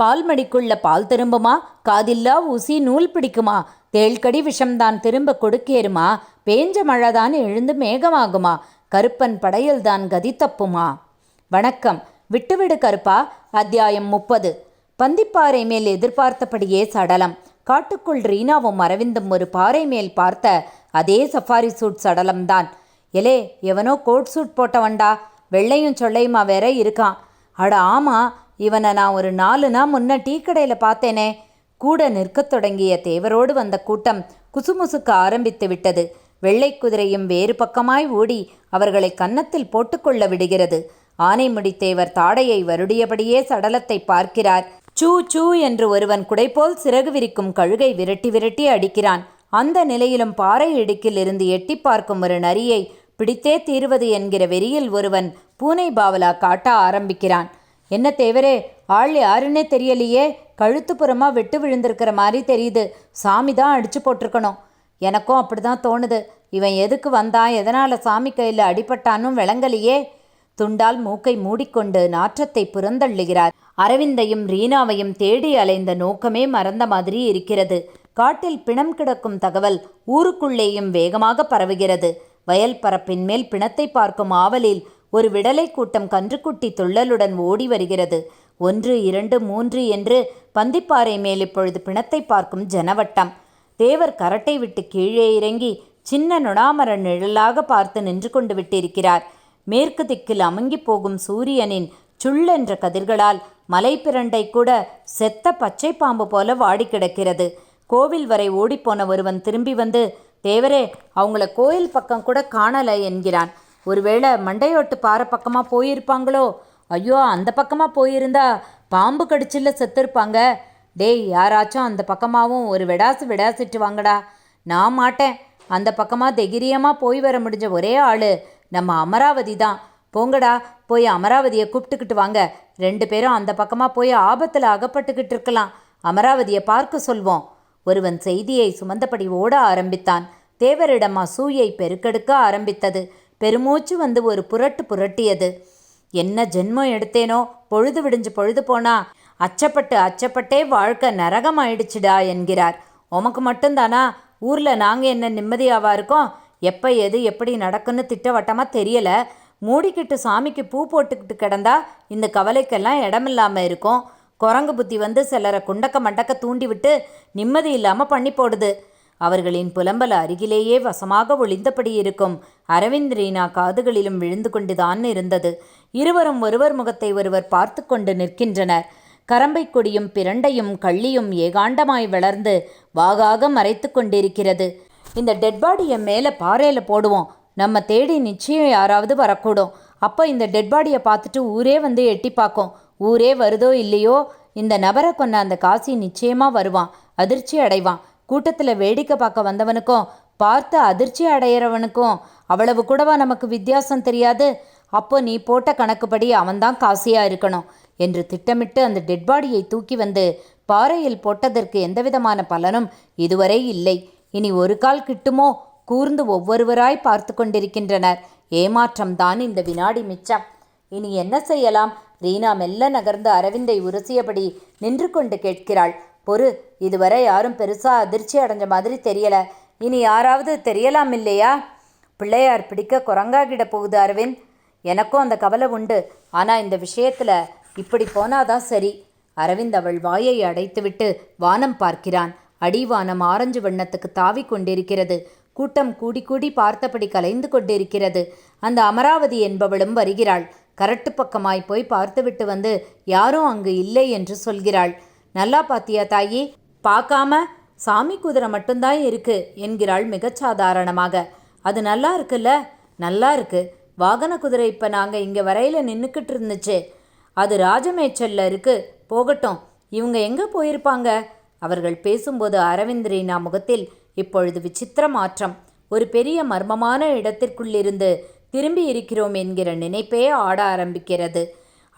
பால் மடிக்குள்ள பால் திரும்புமா? காதில்லா ஊசி நூல் பிடிக்குமா? தேள்கடி விஷம்தான் திரும்ப கொடுக்கேறுமா? பேஞ்ச மழைதான் எழுந்து மேகமாகுமா? கருப்பன் படையல்தான் கதி தப்புமா? வணக்கம். விட்டுவிடு கருப்பா. அத்தியாயம் முப்பது. பந்திப்பாறை மேல் எதிர்பார்த்தபடியே சடலம். காட்டுக்குள் ரீனாவும் அரவிந்தும் ஒரு பாறை மேல் பார்த்த அதே சஃபாரி சூட் சடலம்தான். எலே எவனோ கோட் சூட் போட்டவன்டா. வெள்ளையும் சொல்லையுமா வேற இருக்கான். அட ஆமா. இவனை நான் ஒரு நாலு நாள் முன்ன டீ கடையில் பார்த்தேனே. கூட நிற்கத் தொடங்கிய தேவரோடு வந்த கூட்டம் குசுமுசுக்க ஆரம்பித்து விட்டது. வெள்ளை குதிரையும் வேறு பக்கமாய் ஓடி அவர்களை கன்னத்தில் போட்டுக்கொள்ள விடுகிறது. ஆனைமுடித்தேவர் தாடையை வருடியபடியே சடலத்தை பார்க்கிறார். சூ சூ என்று ஒருவன் குடைபோல் சிறகு விரிக்கும் கழுகை விரட்டி விரட்டி அடிக்கிறான். அந்த நிலையிலும் பாறை இடுக்கில் இருந்து எட்டி பார்க்கும் ஒரு நரியை பிடித்தே தீர்வது என்கிற வெறியில் ஒருவன் பூனை பாவலா காட்ட ஆரம்பிக்கிறான். என்ன தேவரே ஆள் யாருன்னே தெரியலையே. கழுத்து புறமா வெட்டு விழுந்திருக்கிற மாதிரி தெரியுது. சாமி தான் அடிச்சு போட்டிருக்கணும். எனக்கும் அப்படிதான் தோணுது. இவன் எதுக்கு வந்தான் எதனால சாமி கையில் அடிபட்டானும் விளங்கலையே. துண்டால் மூக்கை மூடிக்கொண்டு நாற்றத்தை புறந்தள்ளுகிறார். அரவிந்தையும் ரீனாவையும் தேடி அலைந்த நோக்கமே மறந்த மாதிரி இருக்கிறது. காட்டில் பிணம் கிடக்கும் தகவல் ஊருக்குள்ளேயும் வேகமாக பரவுகிறது. வயல் பரப்பின் மேல் பிணத்தை பார்க்கும் ஆவலில் ஒரு விடலை கூட்டம் கன்றுக்குட்டி துள்ளலுடன் ஓடி வருகிறது. ஒன்று இரண்டு மூன்று என்று பந்திப்பாறை மேல் இப்பொழுது பிணத்தை பார்க்கும் ஜனவட்டம். தேவர் கரட்டை விட்டு கீழே இறங்கி சின்ன நொடாமர நிழலாக பார்த்து நின்று கொண்டு விட்டிருக்கிறார். மேற்கு திக்கில் அமுங்கி போகும் சூரியனின் சுள்ளென்ற கதிர்களால் மலைப்பிரண்டை கூட செத்த பச்சை பாம்பு போல வாடி கிடக்கிறது. கோவில் வரை ஓடிப்போன ஒருவன் திரும்பி வந்து தேவரே அவங்கள கோயில் பக்கம் கூட காணலை என்கிறான். ஒருவேளை மண்டையோட்டு பாறை பக்கமாக போயிருப்பாங்களோ? ஐயோ அந்த பக்கமாக போயிருந்தா பாம்பு கடிச்சில்ல செத்துருப்பாங்க. டேய் யாராச்சும் அந்த பக்கமாகவும் ஒரு விடாசு விடாசிட்டு வாங்கடா. நான் மாட்டேன். அந்த பக்கமாக தைரியமாக போய் வர முடிஞ்ச ஒரே ஆள் நம்ம அமராவதி தான். போங்கடா போய் அமராவதியை கூப்பிட்டுக்கிட்டு வாங்க. ரெண்டு பேரும் அந்த பக்கமாக போய் ஆபத்தில் அகப்பட்டுக்கிட்டு இருக்கலாம். அமராவதியை பார்க்க சொல்வோம். ஒருவன் செய்தியை சுமந்தபடி ஓட ஆரம்பித்தான். தேவரிடம் அசூயை பெருக்கெடுக்க ஆரம்பித்தது. பெருமூச்சு வந்து ஒரு புரட்டு புரட்டியது. என்ன ஜென்மம் எடுத்தேனோ? பொழுது விடிஞ்சு பொழுது போனா அச்சப்பட்டு அச்சப்பட்டே வாழ்க்கை நரகம் ஆயிடுச்சுடா என்கிறார். உமக்கு மட்டும்தானா? ஊரில் நாங்கள் என்ன நிம்மதியாவா இருக்கோம்? எப்போ எது எப்படி நடக்குன்னு திட்டவட்டமாக தெரியலை. மூடிக்கிட்டு சாமிக்கு பூ போட்டுக்கிட்டு கிடந்தா இந்த கவலைக்கெல்லாம் இடமில்லாமல் இருக்கும். குரங்கு புத்தி வந்து சிலரை குண்டக்க மண்டக்க தூண்டி விட்டு நிம்மதி இல்லாமல் பண்ணி போடுது. அவர்களின் புலம்பல் அருகிலேயே வசமாக ஒளிந்தபடி இருக்கும் அரவிந்த் ரீனா காதுகளிலும் விழுந்து கொண்டுதான் இருந்தது. இருவரும் ஒருவர் முகத்தை ஒருவர் பார்த்து கொண்டு நிற்கின்றனர். கரம்பை கொடியும் பிரண்டையும் கள்ளியும் ஏகாண்டமாய் வளர்ந்து வாகாக மறைத்து கொண்டிருக்கிறது. இந்த டெட் பாடியை மேலே பாறையில் போடுவோம். நம்ம தேடி நிச்சயம் யாராவது வரக்கூடும். அப்போ இந்த டெட் பாடியை பார்த்துட்டு ஊரே வந்து எட்டி பார்க்கும். ஊரே வருதோ இல்லையோ? இந்த நபரை கொண்ட அந்த காசி நிச்சயமாக வருவான். அதிர்ச்சி அடைவான். கூட்டத்தில் வேடிக்கை பார்க்க வந்தவனுக்கும் பார்த்து அதிர்ச்சி அடையிறவனுக்கும் அவ்வளவு கூடவா நமக்கு வித்தியாசம் தெரியாது. அப்போ நீ போட்ட கணக்குப்படி அவன்தான் காசியாக இருக்கணும் என்று திட்டமிட்டு அந்த டெட் பாடியை தூக்கி வந்து பாறையில் போட்டதற்கு எந்தவிதமான பலனும் இதுவரை இல்லை. இனி ஒரு கால் கிட்டுமோ? கூர்ந்து ஒவ்வொருவராய் பார்த்து கொண்டிருக்கின்றனர். ஏமாற்றம்தான் இந்த வினாடி மிச்சம். இனி என்ன செய்யலாம்? ரீனா மெல்ல நகர்ந்து அரவிந்தை உரசியபடி நின்று கொண்டு கேட்கிறாள். பொறு. இதுவரை யாரும் பெருசாக அதிர்ச்சி அடைஞ்ச மாதிரி தெரியலை. இனி யாராவது தெரியலாம் இல்லையா? பிள்ளையார் பிடிக்க குரங்காகிட போகுது அரவிந்த். எனக்கும் அந்த கவலை உண்டு. ஆனால் இந்த விஷயத்தில் இப்படி போனாதான் சரி. அரவிந்த் அவள் வாயை அடைத்துவிட்டு வானம் பார்க்கிறான். அடிவானம் ஆரஞ்சு வண்ணத்துக்கு தாவி கொண்டிருக்கிறது. கூட்டம் கூடி கூடி பார்த்தபடி கலைந்து கொண்டிருக்கிறது. அந்த அமராவதி என்பவளும் வருகிறாள். கரட்டு பக்கமாய் போய் பார்த்துவிட்டு வந்து யாரும் அங்கு இல்லை என்று சொல்கிறாள். நல்லா பாத்தியா தாயி? பார்க்காம சாமி குதிரை மட்டும்தான் இருக்கு என்கிறாள் மிகச்சாதாரணமாக. அது நல்லா இருக்குல்ல? நல்லா இருக்கு. வாகன குதிரை இப்போ நாங்கள் இங்கே வரையில் நின்றுக்கிட்டு இருந்துச்சு. அது ராஜமேச்சல்ல இருக்கு. போகட்டும். இவங்க எங்கே போயிருப்பாங்க? அவர்கள் பேசும்போது அரவிந்த் ரீனா முகத்தில் இப்பொழுது விசித்திர மாற்றம். ஒரு பெரிய மர்மமான இடத்திற்குள்ளிருந்து திரும்பி இருக்கிறோம் என்கிற நினைப்பே ஆட ஆரம்பிக்கிறது.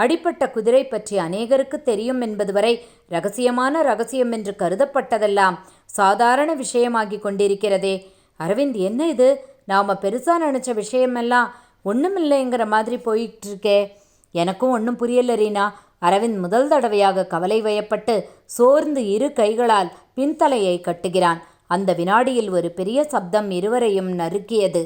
அடிப்பட்ட குதிரை பற்றி அநேகருக்கு தெரியும் என்பது வரை ரகசியமான ரகசியம் என்று கருதப்பட்டதெல்லாம் சாதாரண விஷயமாகி கொண்டிருக்கிறதே. அரவிந்த் என்ன இது? நாம் பெருசாக நினச்ச விஷயமெல்லாம் ஒன்றுமில்லைங்கிற மாதிரி போயிட்டு இருக்கே எனக்கும் ஒன்றும் புரியல ரீனா. அரவிந்த் முதல் தடவையாக கவலை வயப்பட்டு சோர்ந்து இரு கைகளால் பின்தலையை கட்டுகிறான். அந்த வினாடியில் ஒரு பெரிய சப்தம் இருவரையும் நறுக்கியது.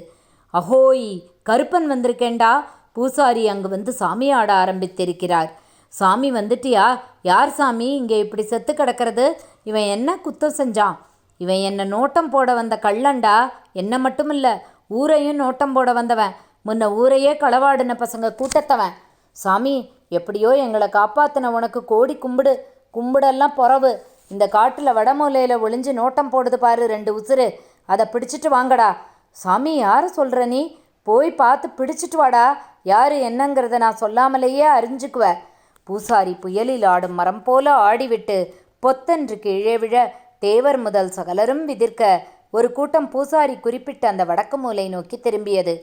அஹோய் கருப்பன் வந்திருக்கேண்டா பூசாரி அங்கு வந்து சாமி ஆட ஆரம்பித்திருக்கிறார். சாமி வந்துட்டியா? யார் சாமி? இங்கே இப்படி செத்து கிடக்கிறது. இவன் என்ன குத்தம் செஞ்சான்? இவன் என்ன நோட்டம் போட வந்த கள்ளண்டா? என்ன மட்டும் இல்லை ஊரையும் நோட்டம் போட வந்தவன். முன்ன ஊரையே களவாடின பசங்க கூட்டத்தவன். சாமி எப்படியோ எங்களை காப்பாத்தின உனக்கு கோடி கும்பிடு. கும்பிடெல்லாம் பொறவு. இந்த காட்டில் வடமூலையில் ஒளிஞ்சு நோட்டம் போடுது பாரு ரெண்டு உசுரு அதை பிடிச்சிட்டு வாங்கடா. சாமி யாரை சொல்கிற நீ? போய் பார்த்து பிடிச்சிட்டு வாடா. யார் என்னங்கிறத நான் சொல்லாமலேயே அறிஞ்சுக்குவ. பூசாரி புயலில் ஆடும் மரம் போல ஆடிவிட்டு பொத்தென்று கீழே விழ தேவர் முதல் சகலரும் விதிர்க்க ஒரு கூட்டம் பூசாரி குறிப்பிட்ட அந்த வடக்கு மூலை நோக்கி திரும்பியது.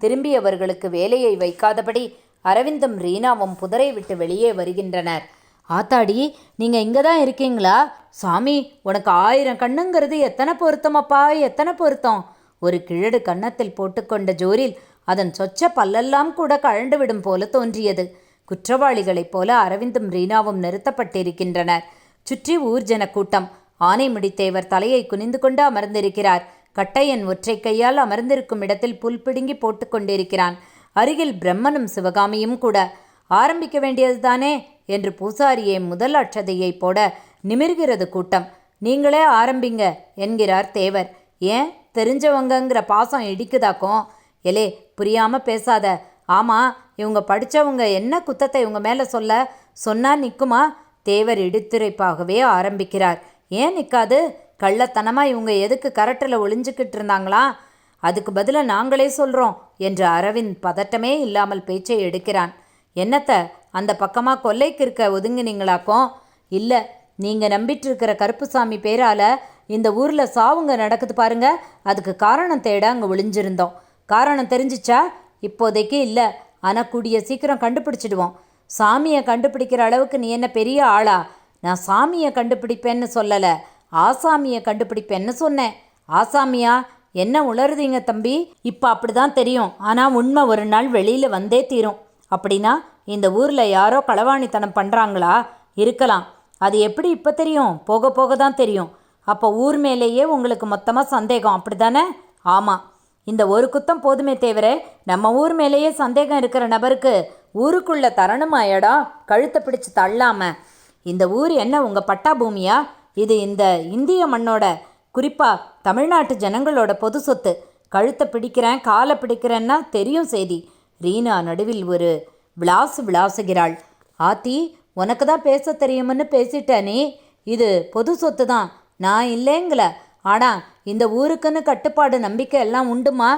திரும்பியவர்களுக்கு வேலையை வைக்காதபடி அரவிந்தும் ரீனாவும் புதரை விட்டு வெளியே வருகின்றனர். ஆத்தாடி நீங்கள் இங்கே தான் இருக்கீங்களா? சாமி உனக்கு ஆயிரம் கண்ணுங்கிறது எத்தனை பொருத்தமப்பா எத்தனை பொருத்தம்? ஒரு கிழடு கன்னத்தில் போட்டுக்கொண்ட ஜோரில் அதன் சொச்ச பல்லெல்லாம் கூட கழண்டு விடும் போல தோன்றியது. குற்றவாளிகளைப் போல அரவிந்தும் ரீனாவும் நிறுத்தப்பட்டிருக்கின்றனர். சுற்றி ஊர்ஜன கூட்டம். ஆனைமுடித்தேவர் தலையை குனிந்து கொண்டு அமர்ந்திருக்கிறார். கட்டையன் ஒற்றை கையால் அமர்ந்திருக்கும் இடத்தில் புல் பிடுங்கி போட்டுக்கொண்டிருக்கிறான் அருகில் பிரம்மனும் சிவகாமியும் கூட. ஆரம்பிக்க வேண்டியதுதானே? என்று பூசாரியை முதல் அட்சதையை போட நிமிர்கிறது கூட்டம். நீங்களே ஆரம்பிங்க என்கிறார் தேவர். ஏன்? தெரிஞ்சவங்கங்கிற பாசம் இடிக்குதாக்கும். எலே புரியாமல் பேசாத. ஆமாம் இவங்க படிச்சவங்க என்ன குத்தத்தை இவங்க மேலே சொல்ல? சொன்னால் நிற்குமா தேவர் இடித்துரைப்பாகவே ஆரம்பிக்கிறார். ஏன் நிற்காது கள்ளத்தனமாக இவங்க எதுக்கு கரட்டில் ஒளிஞ்சுக்கிட்டு இருந்தாங்களா? அதுக்கு பதிலாக நாங்களே சொல்கிறோம் என்று அரவிந்த் பதட்டமே இல்லாமல் பேச்சை எடுக்கிறான். என்னத்த அந்த பக்கமாக கொல்லைக்கு இருக்க ஒதுங்கினீங்களாக்கும்? இல்லை நீங்கள் நம்பிட்டு இருக்கிற கருப்புசாமி பேரால் இந்த ஊரில் சாவுங்க நடக்குது பாருங்க. அதுக்கு காரணம் தேட அங்கே ஒளிஞ்சிருந்தோம் காரணம் தெரிஞ்சிச்சா? இப்போதைக்கு இல்லை. ஆனால் கூடிய சீக்கிரம் கண்டுபிடிச்சிடுவோம். சாமியை கண்டுபிடிக்கிற அளவுக்கு நீ என்ன பெரிய ஆளா? நான் சாமியை கண்டுபிடிப்பேன்னு சொல்லலை. ஆசாமியை கண்டுபிடிப்பேன்னு சொன்னேன். ஆசாமியா என்ன உளருதீங்க தம்பி? இப்போ அப்படி தான் தெரியும். ஆனால் உண்மை ஒரு நாள் வெளியில் வந்தே தீரும். அப்படின்னா இந்த ஊரில் யாரோ களவாணித்தனம் பண்ணுறாங்களா இருக்கலாம். அது எப்படி இப்போ தெரியும்? போக போக தான் தெரியும். அப்போ ஊர் மேலேயே உங்களுக்கு மொத்தமாக சந்தேகம். அப்படிதானே ஆமாம் இந்த ஒரு குத்தம் போதுமே தவிர நம்ம ஊர் மேலேயே சந்தேகம் இருக்கிற நபருக்கு ஊருக்குள்ள தரணுமா இடம் கழுத்தை பிடிச்சி தள்ளாமல் இந்த ஊர் என்ன உங்கள் பட்டா பூமியா? இது இந்த இந்திய மண்ணோட குறிப்பாக தமிழ்நாட்டு ஜனங்களோட பொது சொத்து. கழுத்தை பிடிக்கிறேன் காலை பிடிக்கிறேன்னா தெரியும் செய்தி. ரீனா நடுவில் ஒரு விளாசு விளாசுகிறாள். ஆத்தி உனக்கு தான் பேச தெரியும்னு பேசிட்ட நீ? இது பொது சொத்து தான் நான் இல்லைங்கள. ஆனால் இந்த ஊருக்குன்னு கட்டுப்பாடு நம்பிக்கை எல்லாம் உண்டுமா?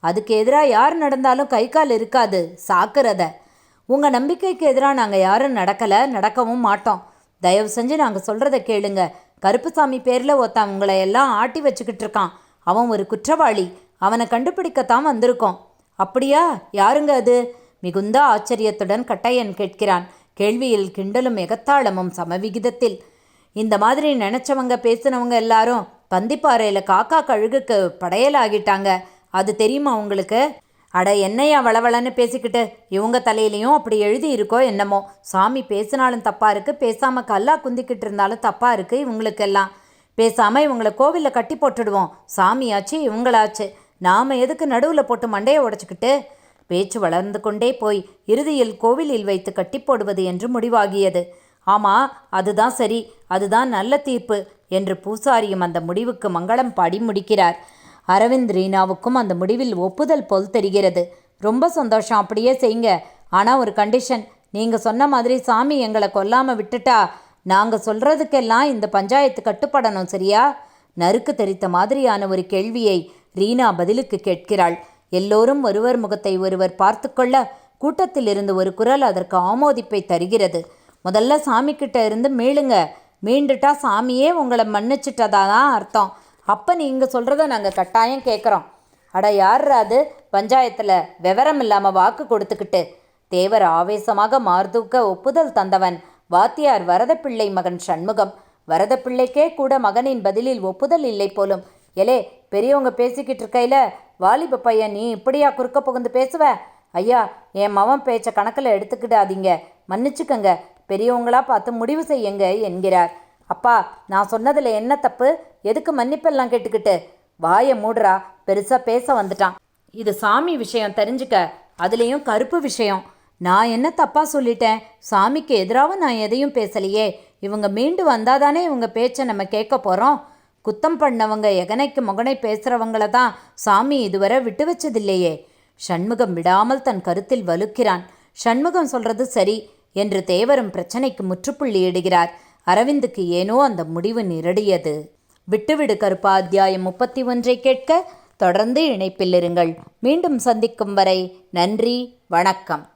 அதுக்கு எதிராக யார் நடந்தாலும் கை கால் இருக்காது சாக்குறத. உங்கள் நம்பிக்கைக்கு எதிராக நாங்கள் யாரும் நடக்கலை நடக்கவும் மாட்டோம். தயவு செஞ்சு நாங்கள் சொல்கிறத கேளுங்க. கருப்புசாமி பேரில் ஒருத்தன் உங்களை எல்லாம் ஆட்டி வச்சுக்கிட்டு இருக்கான். அவன் ஒரு குற்றவாளி. அவனை கண்டுபிடிக்கத்தான் வந்திருக்கோம். அப்படியா? யாருங்க அது? மிகுந்த ஆச்சரியத்துடன் கட்டையன் கேட்கிறான். கேள்வியில் கிண்டலும் எகத்தாளமும் சமவிகிதத்தில். இந்த மாதிரி நினச்சவங்க பேசினவங்க எல்லாரும் பந்திப்பாறையில் காக்கா கழுகுக்கு படையலாகிட்டாங்க. அது தெரியுமா உங்களுக்கு? அட என்னையா வளவளன்னு பேசிக்கிட்டு இவங்க தலையிலையும் அப்படி எழுதி இருக்கோ என்னமோ. சாமி பேசினாலும் தப்பாக இருக்குது பேசாமல் கல்லா குந்திக்கிட்டு இருந்தாலும் தப்பாக இருக்குது இவங்களுக்கெல்லாம். பேசாமல் இவங்கள கோவிலில் கட்டி போட்டுடுவோம். சாமியாச்சு இவங்களாச்சு. நாம் எதுக்கு நடுவில் போட்டு மண்டையை உடைச்சிக்கிட்டு? பேச்சு வளர்ந்து கொண்டே போய் இறுதியில் கோவிலில் வைத்து கட்டி போடுவது என்று முடிவாகியது. ஆமா அதுதான் சரி அதுதான் நல்ல தீர்ப்பு என்று பூசாரியும் அந்த முடிவுக்கு மங்களம் பாடி முடிக்கிறார். அரவிந்த் ரீனாவுக்கும் அந்த முடிவில் ஒப்புதல் போல் தெரிகிறது. ரொம்ப சந்தோஷம் அப்படியே செய்யுங்க. ஆனால் ஒரு கண்டிஷன் நீங்கள் சொன்ன மாதிரி சாமி எங்களை கொல்லாமல் விட்டுட்டா நாங்கள் சொல்கிறதுக்கெல்லாம் இந்த பஞ்சாயத்து கட்டுப்படணும் சரியா? நறுக்கு தெரித்த மாதிரியான ஒரு கேள்வியை ரீனா பதிலுக்கு கேட்கிறாள். எல்லோரும் ஒருவர் முகத்தை ஒருவர் பார்த்து கொள்ள கூட்டத்தில் இருந்து ஒரு குரல் அதற்கு ஆமோதிப்பை தருகிறது. முதல்ல சாமிக்கிட்ட இருந்து மீளுங்க. மீண்டுட்டா சாமியே உங்களை மன்னிச்சிட்டதா தான் அர்த்தம். அப்போ நீங்கள் சொல்கிறத நாங்கள் கட்டாயம் கேட்குறோம் அட யார் அது? பஞ்சாயத்தில் விவரம் இல்லாமல் வாக்கு கொடுத்துக்கிட்டு. தேவர் ஆவேசமாக மார்தூக்க ஒப்புதல் தந்தவன். வாத்தியார் வரதப்பிள்ளை மகன் சண்முகம். வரதப்பிள்ளைக்கே கூட மகனின் பதிலில் ஒப்புதல் இல்லை போலும். எலே பெரியவங்க பேசிக்கிட்டு இருக்கையில வாலிப பையன் நீ இப்படியா குறுக்க புகுந்து பேசுவ? ஐயா என் மவன் பேச்ச கணக்கில் எடுத்துக்கிடாதீங்க. மன்னிச்சுக்கங்க. பெரியவங்களாக பார்த்து முடிவு செய்யுங்க என்கிறார். அப்பா நான் சொன்னதில் என்ன தப்பு? எதுக்கு மன்னிப்பெல்லாம் கேட்டுக்கிட்டு? வாயை மூடுறா பெருசாக பேச வந்துட்டான். இது சாமி விஷயம் தெரிஞ்சுக்க. அதுலேயும் கருப்பு விஷயம். நான் என்ன தப்பாக சொல்லிட்டேன்? சாமிக்கு எதிராக நான் எதையும் பேசலையே. இவங்க மீண்டு வந்தாதானே இவங்க பேச்சை நம்ம கேட்க போகிறோம் குத்தம் பண்ணவங்க எகனைக்கு முகனை பேசுகிறவங்கள தான் சாமி இதுவரை விட்டு வச்சதில்லையே. சண்முகம் விடாமல் தன் கருத்தில் வலுக்கிறான். சண்முகம் சொல்கிறது சரி. என்று தேவரும் பிரச்சனைக்கு முற்றுப்புள்ளி இடுகிறார். அரவிந்துக்கு ஏனோ அந்த முடிவு நிரடியது. விட்டுவிடு கருப்பா அத்தியாயம் முப்பத்தி ஒன்றை கேட்க தொடர்ந்து இணைப்பில் இருங்கள். மீண்டும் சந்திக்கும் வரை நன்றி வணக்கம்.